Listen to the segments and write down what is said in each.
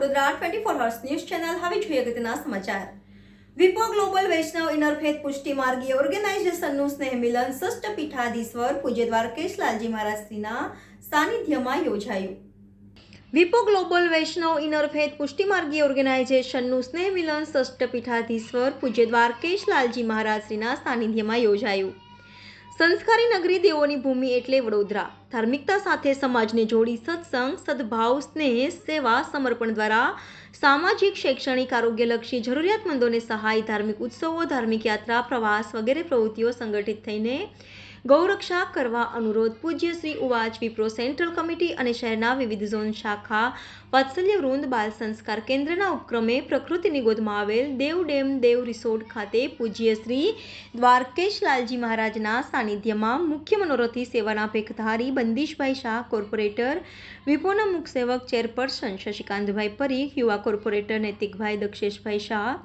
Vadodara twenty four hours news channel હવે જોઈએ અગત્યના સમાચાર. વિપો ગ્લોબલ વૈષ્ણવ ઇનરફેથ પુષ્ટિ માર્ગીય ઓર્ગેનાઇઝેશનનું સ્નેહ મિલન ષષ્ઠ પીઠાધીશ્વર પૂજ્ય દ્વારકેશ લાલજી મહારાજશ્રીના સાનિધ્યમાં યોજાયું. વિપો ગ્લોબલ વૈષ્ણવ ઇનરફેથ પુષ્ટિમાર્ગીય ઓર્ગેનાઇઝેશનનું સ્નેહ મિલન ષષ્ઠ પીઠાધીશ્વર પૂજ્ય દ્વારકેશ લાલજી મહારાજશ્રીના સાનિધ્યમાં યોજાયું. સંસ્કારી નગરી દેવોની ભૂમિ એટલે વડોદરા. ધાર્મિકતા સાથે સમાજને જોડી સત્સંગ, સદભાવ, સ્નેહ, સેવા, સમર્પણ દ્વારા સામાજિક, શૈક્ષણિક, આરોગ્યલક્ષી જરૂરિયાતમંદોને સહાય, ધાર્મિક ઉત્સવો, ધાર્મિક યાત્રા, પ્રવાસ વગેરે પ્રવૃત્તિઓ સંગઠિત થઈને ગૌરક્ષા કરવા અનુરોધ પૂજ્ય શ્રી ઉવાચ વિપ્રો સેન્ટ્રલ કમિટી અને શહેરના વિવિધ ઝોન શાખા, વાત્સલ્ય વૃંદ બાલ સંસ્કાર કેન્દ્રના ઉપક્રમે પ્રકૃતિની ગોદમાં આવેલ દેવ ડેમ દેવ રિસોર્ટ ખાતે પૂજ્ય શ્રી દ્વારકેશ લાલજી મહારાજના સાનિધ્યમાં મુખ્ય મનોરથી સેવાના ભેખધારી બંદીશભાઈ શાહ કોર્પોરેટર વિપોના મુખ સેવક ચેરપર્સન શશિકાંતભાઈ પરીખ, યુવા કોર્પોરેટર નૈતિકભાઈ દક્ષેશભાઈ શાહ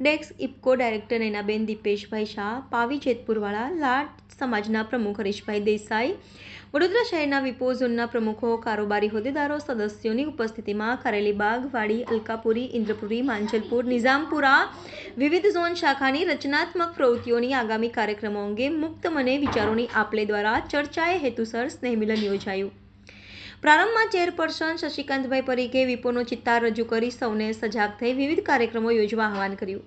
ડેક્સ ઇફકો ડાયરેક્ટર નૈનાબેન દીપેશભાઈ શાહ પાવી જેતપુરવાળા લાટ સમાજના પ્રમુખ હરીશભાઈ દેસાઈ વડોદરા શહેરના વિપો ઝોનના પ્રમુખો કારોબારી હોદ્દેદારો સદસ્યોની ઉપસ્થિતિમાં કારેલીબાગ વાડી અલકાપુરી, ઇન્દ્રપુરી, માંજલપુર, નિઝામપુરા, વિવિધ ઝોન શાખાની રચનાત્મક પ્રવૃત્તિઓની આગામી કાર્યક્રમો અંગે મુક્ત મને વિચારોની આપલે દ્વારા ચર્ચાએ હેતુસર સ્નેહમિલન યોજાયું. પ્રારંભમાં ચેરપર્સન શશિકાંતભાઈ પરીખે વિપોનો ચિત્તાર રજૂ કરી સૌને સજાગ થઈ વિવિધ કાર્યક્રમો યોજવા આહવાન કર્યું.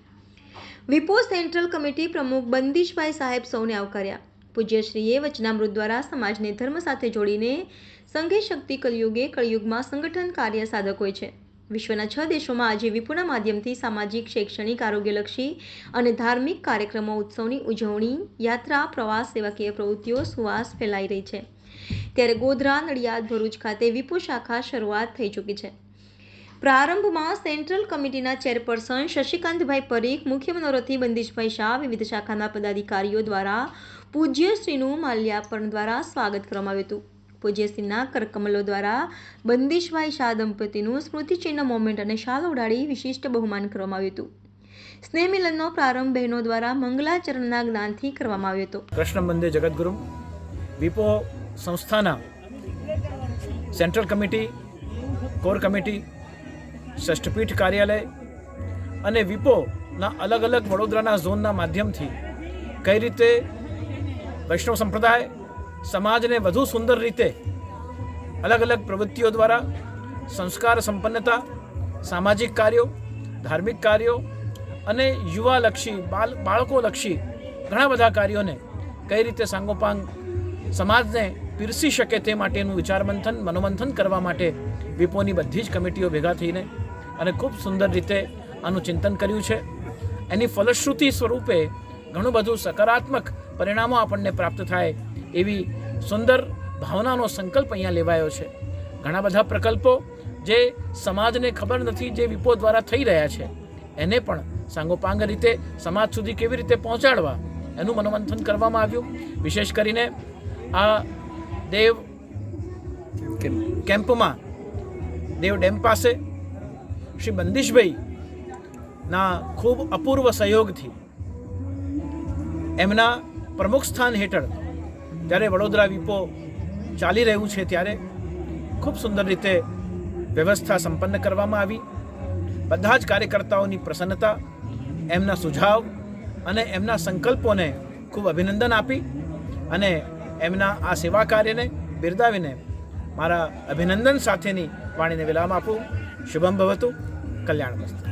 વિપો સેન્ટ્રલ કમિટી પ્રમુખ બંદીશભાઈ સાહેબ સૌને આવકાર્યા. પૂજ્યશ્રીએ વચનામૃત દ્વારા સમાજને ધર્મ સાથે જોડીને સંઘે શક્તિ કલયુગે કળયુગમાં સંગઠન કાર્ય સાધક હોય છે. વિશ્વના છ દેશોમાં આજે વિપુના માધ્યમથી સામાજિક, શૈક્ષણિક, આરોગ્યલક્ષી અને ધાર્મિક કાર્યક્રમો, ઉત્સવની ઉજવણી, યાત્રા, પ્રવાસ, સેવાકીય પ્રવૃત્તિઓ, સુવાસ ફેલાઈ રહી છે. ત્યારે ગોધરા, નડિયાદ, ભરૂચ ખાતે વિપુ શાખા શરૂઆત થઈ ચૂકી છે. પ્રારંભમાં સેન્ટ્રલ કમિટીના ચેરપર્સન શશિકાંતભાઈ પરીખ, મુખ્ય મનોરથી બંદીશભાઈ શાહ, વિવિધ શાખાના પદાધિકારીઓ દ્વારા પૂજ્યશ્રીનું માલ્યાર્પણ દ્વારા સ્વાગત કરવામાં આવ્યું હતું. પૂજ્યશ્રીના કરકમલો દ્વારા બંદીશભાઈ શાહ દંપતીનું સ્મૃતિચિહ્ન મોમેન્ટ અને શાલ ઉડાડી વિશિષ્ટ બહુમાન કરવામાં આવ્યું હતું. સ્નેહમિલનનો પ્રારંભ બહેનો દ્વારા મંગલાચરણના જ્ઞાનથી કરવામાં આવ્યો હતો. કૃષ્ણ મંદિર જગદગુરુ. વિપો સંસ્થાના સેન્ટ્રલ કમિટી, કોર કમિટી, ષષ્ઠપીઠ કાર્યાલય અને વિપોના અલગ અલગ વડોદરાના ઝોનના માધ્યમથી કઈ રીતે વૈષ્ણવ સંપ્રદાય સમાજને વધુ સુંદર રીતે અલગ અલગ પ્રવૃત્તિઓ દ્વારા સંસ્કાર સંપન્નતા, સામાજિક કાર્યો, ધાર્મિક કાર્યો અને યુવાલક્ષી બાલ બાળકોલક્ષી ઘણા બધા કાર્યોને કઈ રીતે સાંગોપાંગ સમાજને પીરસી શકે તે માટેનું વિચાર મંથન મનોમંથન કરવા માટે વિપોની બધી જ કમિટીઓ ભેગા થઈને અને ખૂબ સુંદર રીતે આનું ચિંતન કર્યું છે. એની ફલશ્રુતિ સ્વરૂપે ઘણું બધું સકારાત્મક પરિણામો આપણને પ્રાપ્ત થાય એવી સુંદર ભાવનાનો સંકલ્પ અહીંયા લેવાયો છે. ઘણા બધા પ્રકલ્પો જે સમાજને ખબર નથી જે વિપો દ્વારા થઈ રહ્યા છે, એને પણ સાંગોપાંગ રીતે સમાજ સુધી કેવી રીતે પહોંચાડવા એનું મનોમંથન કરવામાં આવ્યું. વિશેષ કરીને આ દેવ કેમ્પમાં દેવ ડેમ પાસે શ્રી બંદીશભાઈ ના ખૂબ અપૂર્વ સહયોગથી એમના પ્રમુખ સ્થાન હેઠળ જ્યારે વડોદરા વિપો ચાલી રહ્યું છે ત્યારે ખૂબ સુંદર રીતે વ્યવસ્થા સંપન્ન કરવામાં આવી. બધા જ કાર્યકર્તાઓની પ્રસન્નતા એમના સુઝાવ અને એમના સંકલ્પોને ખૂબ અભિનંદન આપી અને એમના આ સેવા કાર્યને બિરદાવીને મારા અભિનંદન સાથેની વાણીને વિલામ આપું શુભમ ભવતું કલ્યાણ વસ્તુ